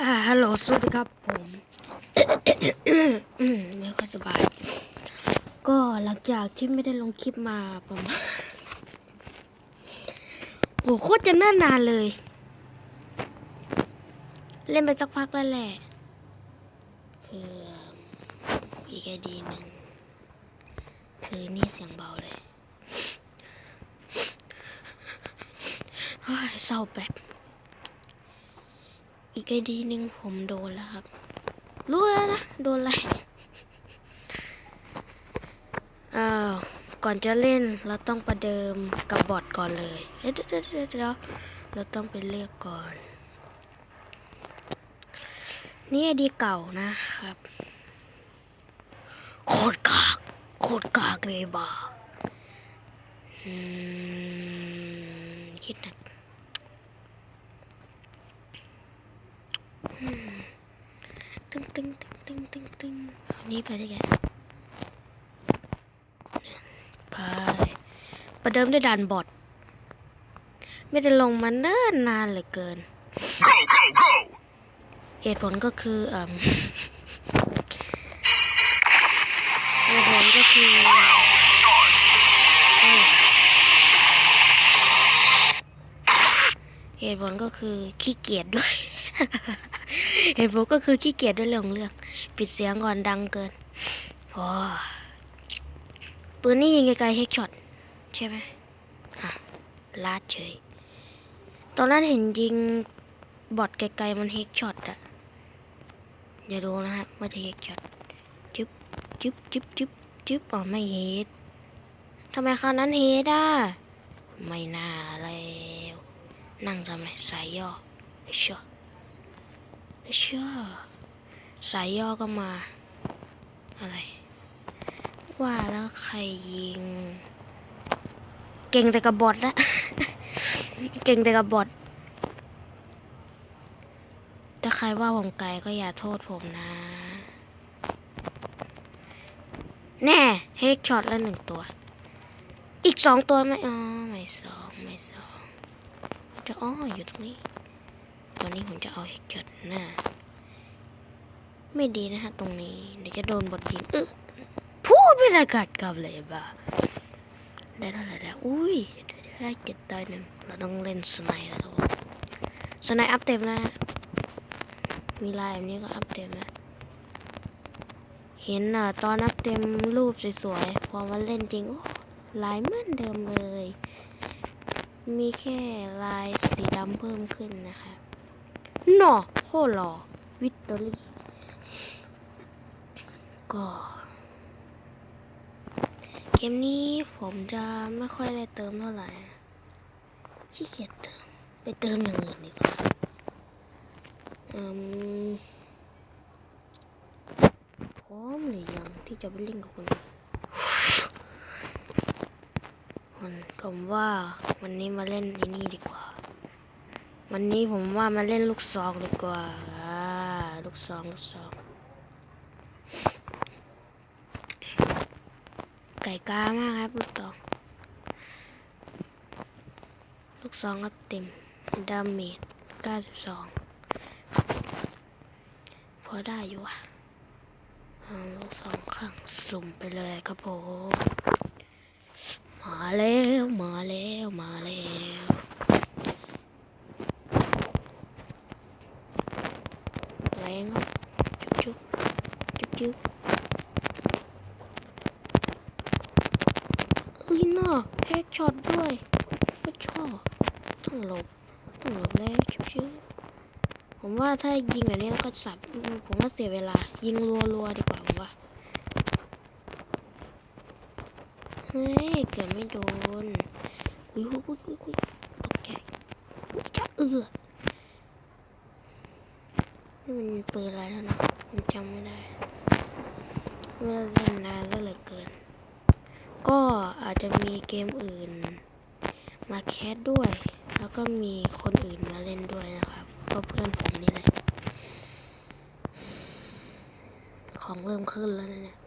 อ่าฮัลโหลสวัสดีครับผม ไม่ค่อยสบาย ก็หลังจากที่ไม่ได้ลงคลิปมาประมาณโหโคตรจะเนิ่นนานเลย เล่นไปสักพักแล้วแหละ คืออีกไอดีหนึ่งคือนี่เสียงเบาเลยเฮ้ยเศร้าแบบ อีกไอดีหนึ่งผมโดนแล้วครับ รู้แล้วนะ โดนอะไร อ้าว ก่อนจะเล่นเราต้องประเดิมกับบอทก่อนเลย เดี๋ยวเดี๋ยวเดี๋ยวเดี๋ยวเราต้องไปเลือกก่อน นี่ไอดีเก่านะครับ โคตรกาก โคตรกากเลยบ้าอืมคิดหนัก ตึงตึงตึงตึงตึงตึงนี้ไปได้ไงไปประเดิมด้วยด่านบอทไม่ได้ลงมาเนิ่นนานเหลือเกิน เหตุผลก็คือเอ่มเหตุผลก็คือเหตุผลก็คือขี้เกียจด้วย เหตุผลก็คือขี้เกียจด้วยเรื่องของเรื่อง ปิดเสียงก่อนดังเกินโอ้ปืนนี่ยิงไกลๆเฮกช็อตใช่ไหมอะลาดเฉย ตอนนั้นเห็นยิงบอดไกลๆมันเฮกช็อตอะอย่าดูนะครับว่าจะเฮกช็อตจึ๊บจึ๊บจึ๊บจึ๊บจึ๊บอ๋อไม่เฮดทำไมคราวนั้นเฮดอะไม่น่าแล้วนั่งทำไมสายย่อไอชื่อ เชื่อ สายย่อก็มา อะไร ว่าแล้วใครยิง เก่งแต่กับบอดละ เก่งแต่กับบอดถ้าใครว่าผมไกลก็อย่าโทษผมนะ แน่เฮกช็อตแล้วหนึ่งตัว อีกสองตัวไหมอ๋อไม่สองไม่สองจะอ้ออยู่ตรงนี้ ตอนนี้ผมจะเอาเฮกช็อตหน้า ไม่ดีนะฮะตรงนี้ เดี๋ยวจะโดนบทยิงเออพูดไม่ได้กัดกับเลยบ้าได้เท่าไหร่แล้วอุ้ยได้เจ็ดได้หนึ่งเราต้องเล่นสไนด์แล้วทุกคนสไนด์อัพเต็มแล้วมีลายแบบนี้ก็อัพเต็มแล้วเห็นอะตอนอัพเต็มรูปสวยๆพอมาเล่นจริงโอ้ลายเหมือนเดิมเลย มีแค่ลายสีดำเพิ่มขึ้นนะคะ หนอโคหลอวิตตอรี่ก็เกมนี้ผมจะไม่ค่อยได้เติมเท่าไหร่ขี้เกียจเติมไปเติมอย่างอื่นดีกว่าอืมพร้อมหรือยังที่จะไปเล่นกับคนอื่นผมว่าวันนี้มาเล่นนี่ดีกว่า วันนี้ผมว่ามาเล่นลูกซองดีกว่าอ่าลูกซองลูกซอง ไก่กามากครับ ลูกตอง ลูกซองครับเต็ม ดาเมจ92 พอได้อยู่อะลูกซองข้างสุ่มไปเลยครับผม มาแล้ว มาแล้ว มาแล้วแรงครับจุ๊บ จุ๊บเอ้ยน่าแฮกช็อตด้วยไม่ชอบต้องหลบต้องหลบแล้วชิวๆผมว่าถ้ายิงแบบนี้แล้วก็สับผมว่าเสียเวลา ยิงรัวๆดีกว่าผมว่าเฮ้ยเกือบไม่โดนอุ้ยอุ้ยอุ้ยอุ้ยอุ้ยตกใจอุ้ยจะเอือนี่มันปืนอะไรแล้วนะผมจำไม่ได้ เมื่อเล่นนานแล้วเหลือเกิน ก็อาจจะมีเกมอื่น มาแคสด้วย แล้วก็มีคนอื่นมาเล่นด้วยนะครับก็เพื่อนผมนี่แหละของเริ่มขึ้นแล้วนะเนี่ย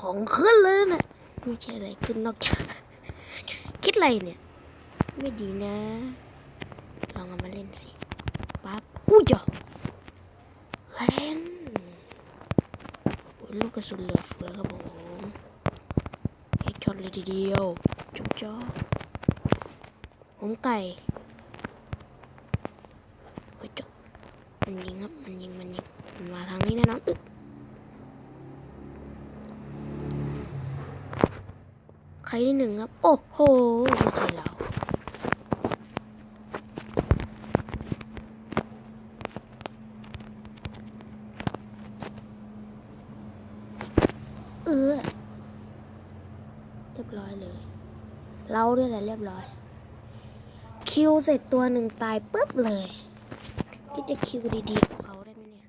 ของขึ้นเลยนะไม่ใช่อะไรขึ้นนอกจากคิดอะไรเนี่ย ไม่ดีนะ ลองเอามาเล่นสิปั๊บอุ้ยจ้ะแรง ลูกกระสุนเหลือเฟือครับผมเฮ็ดช็อตเลยทีเดียวจุ๊บจ้อผมไก่โอ้ยจ้ะมันยิงครับ มันยิง มันยิง มันมาทางนี้แน่นอนอึ๊บใครที่หนึ่งครับ โอ้โหไม่ใช่เรา เออเรียบร้อยเลย เราด้วยแหละเรียบร้อย คิวเสร็จตัวหนึ่งตายปุ๊บเลย ที่จะคิวดีๆเขาได้ไหมเนี่ย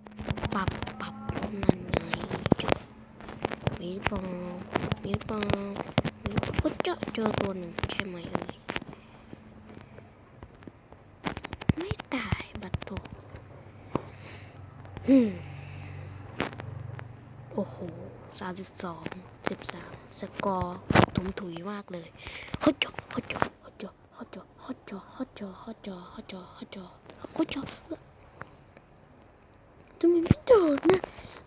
ปรับปรับนั่นไงจบมีปองมีปองมีปองก็เจาะเจอตัวหนึ่งใช่ไหมเอ่ยไม่ตายบัตโตอืมโอ้โหสามสิบสองสิบสามสกอร์ ถุมถุยมากเลยฮอจอฮอจอฮอจอฮอจอฮอจอฮอจอฮอจอฮอจอฮอจอฮอจอทำไมไม่โดนนะ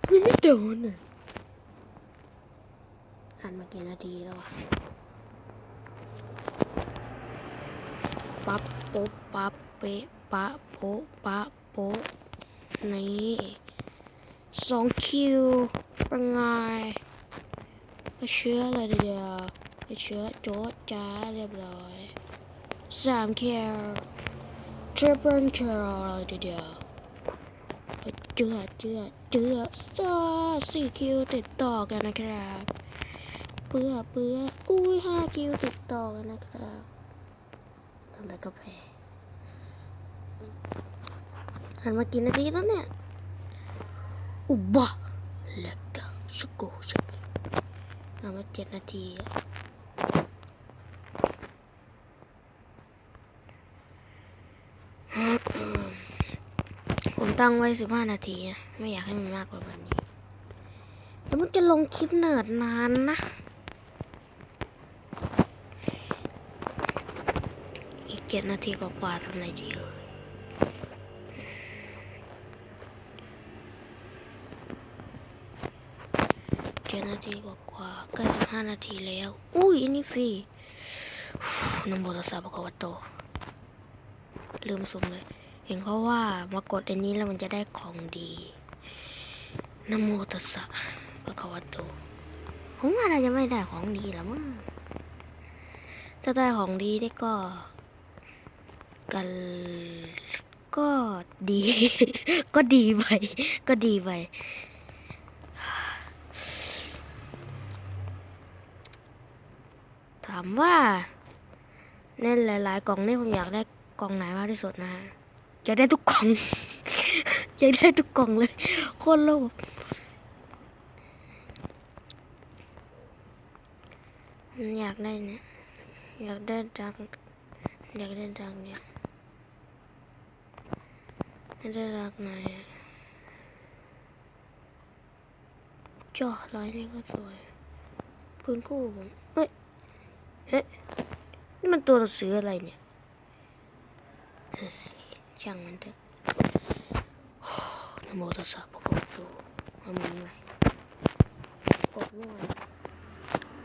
ทำไมไม่โดนน่ะอ่านมากี่นาทีแล้ววะปั๊บโป๊ะปั๊บเป๊ะปะโป๊ะปะโป๊ะนี่สองคิวเป็นไง เชื้อเลยทีเดียวไปเชื้อโจ๊ดจ้าเรียบร้อยสามคิวทริปเปิลคิวเลยทีเดียวไปเจือเจือเจือซาสี่คิวติดต่อกันนะครับเปื้อเปื้ออุ้ยห้าคิวติดต่อกันนะครับทำไรก็แพ้หันมากี่นาทีแล้วเนี่ยอุบะแล้วก็สกูสกิ เอามาเจ็ดนาทีผมตั้งไว้สิบห้านาที ไม่อยากให้มันมากกว่าวันนี้แล้วมันจะลงคลิปเนิร์ดนานนะ อีกเจ็ดนาทีกว่าๆทำไรดีเอ่ย เจ็ดนากว่าๆใกล้จะห้านาทีแล้ว อุ้ยอันนี้ฟรีนโมตัสสะปะคะวะโต ลืมสุ่มเลย เห็นเขาว่ามากดอันนี้แล้วมันจะได้ของดีนโมตัสสะปะคะวะโตผมว่าน่าจะไม่ได้ของดีละมั้งถ้าได้ของดีนี่ก็กันก็ดี ก็ดีไป ก็ดีไป ถามว่าในหลาย ๆ กล่องนี่ผมอยากได้กล่องไหนมากที่สุดนะฮะอยากได้ทุกกล่อง อยากได้ทุกกล่องเลย โคตรโลภผมอยากได้เนี่ย อยากได้ดังอยากได้ดังเนี่ยอยากได้ดังไหนอะจอร้อยนี่ก็สวย พื้นคู่ผมเฮ้ย เฮ้ยนี่มันตัวหนังสืออะไรเนี่ยช่างมันเถอะนโมตัสสะพระพุทธโตเอามือไว้กดมั่ว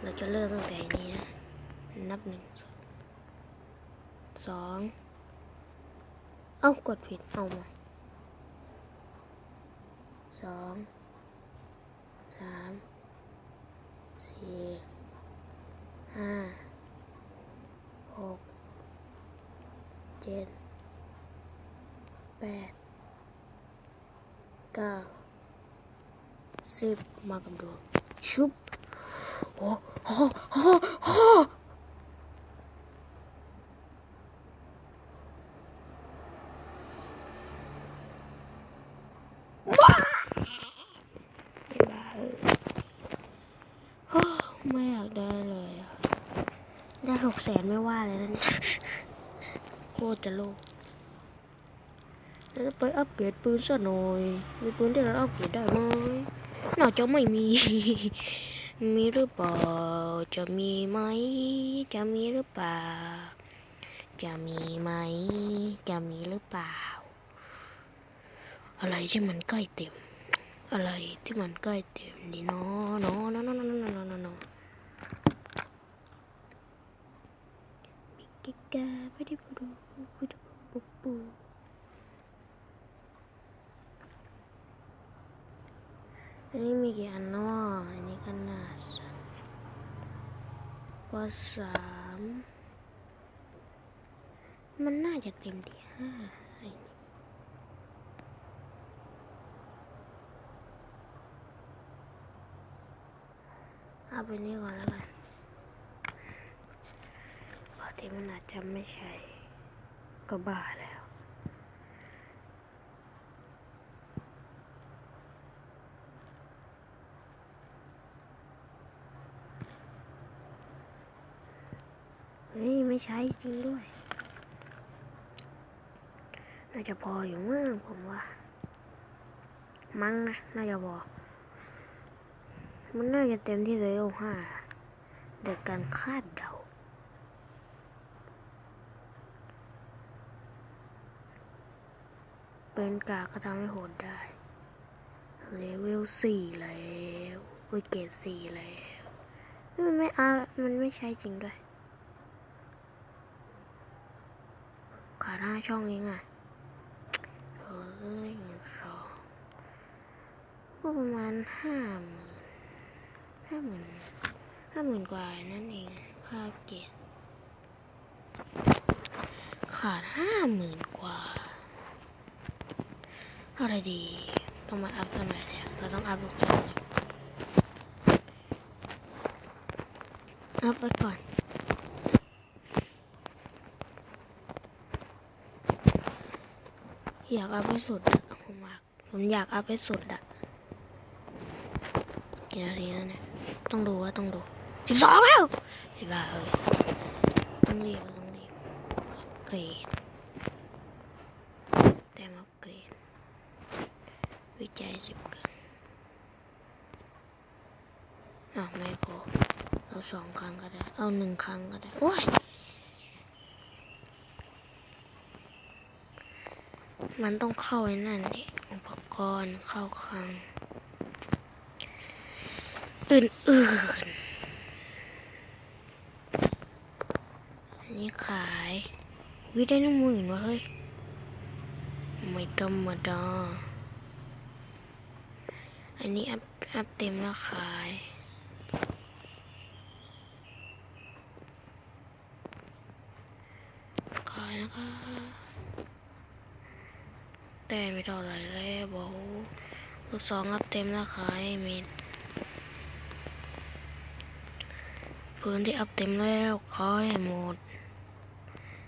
เราจะเริ่มตั้งแต่นี้นะ นับหนึ่ง สอง เอ้ากดผิด เอาใหม่สอง สาม สี่ ห้า หกเจ็ดแปดเก้าสิบมากับดวงชุบโอ้โหโอ้โห หกแสนไม่ว่าเลยนั่นโคตรจะโลกแล้วไปอัปเกรดปืนซะหน่อย มีปืนที่เราอัปเกรดได้ไหมน่าจะไม่มี มีหรือเปล่า จะมีไหม จะมีหรือเปล่า จะมีไหม จะมีหรือเปล่า อะไรที่มันใกล้เต็ม อะไรที่มันใกล้เต็มดีเนาะเนาะเนาะเนาะเนาะ Ini pada buru ini kan Nasan kosam mana aja tim dia? Ini. Apa ini kalau ต็มที่ห้าไอ้นี่เอาไปนี่ก่อนแล้วกันปกติมันอาจจะไม่ใช่ก็บ้าแล้ว เฮ้ย ไม่ใช้จริงด้วย น่าจะพออยู่มั้งผมว่า มั้งนะ น่าจะพอ มันน่าจะเต็มที่เลยโอห้าเด็กการคาดเดา เป็นกาก็ทำให้โหดได้เลเวลสี่แล้วเว้ยเกรดสี่แล้วมันไม่อามันไม่ใช่จริงด้วยขาดห้าช่องเองอะเฮ้ยหนึ่งสองก็ประมาณห้าหมื่นห้าหมื่นห้าหมื่นกว่านั่นเองค่าเกรดขาดห้าหมื่นกว่า อะไรดีต้องมาอัพทำไมเนี่ยเราต้องอัพลูกจอนอัพไปก่อนอยากอัพให้สุดอะผมอยากผมอยากอัพให้สุดอะกี่นาทีแล้วเนี่ยต้องดูว่าต้องดูสิบสองแล้วสิบ้าเอ้ยต้องรีบต้องรีบเกรดแต้มอัพเกรด วิจัยสิบกันอ้าวไม่พอเอาสองครั้งก็ได้ เอาหนึ่งครั้งก็ได้ โอ้ย มันต้องเข้าไอ้นั่นดิอุปกรณ์เข้าคลัง อื่นๆ อันนี้ขาย วิได้หนึ่งหมื่นวะเฮ้ย ไม่ธรรมดา อันนี้อัพอัพเต็มแล้วขายขายนะคะแต่ไม่เท่าไหร่แล้วบอกลูกสองอัพเต็มแล้วขายเมิดพื้นที่อัพเต็มแล้วขายให้หมด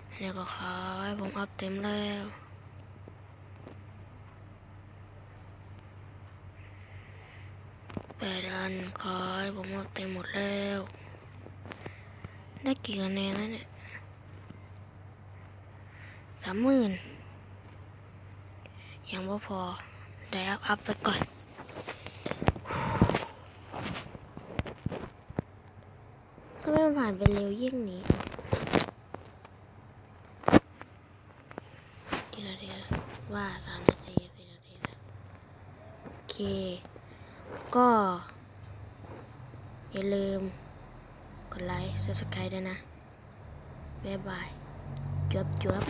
อันนี้ก็ขายผมอัพเต็มแล้ว แปดอันขายผมเอาเต็มหมดแล้ว ได้กี่คะแนนแล้วเนี่ยสามหมื่นยังไม่พอ ได้อัพอัพไปก่อนทำไมมันผ่านไปเร็วยิ่งนี้กี่นาทีล้วว่าสามนาทีสี่นาทีแล้วโอเค ก็อย่าลืม กดไลค์ subscribe ด้วยนะ บ๊ายบายจวบจวบ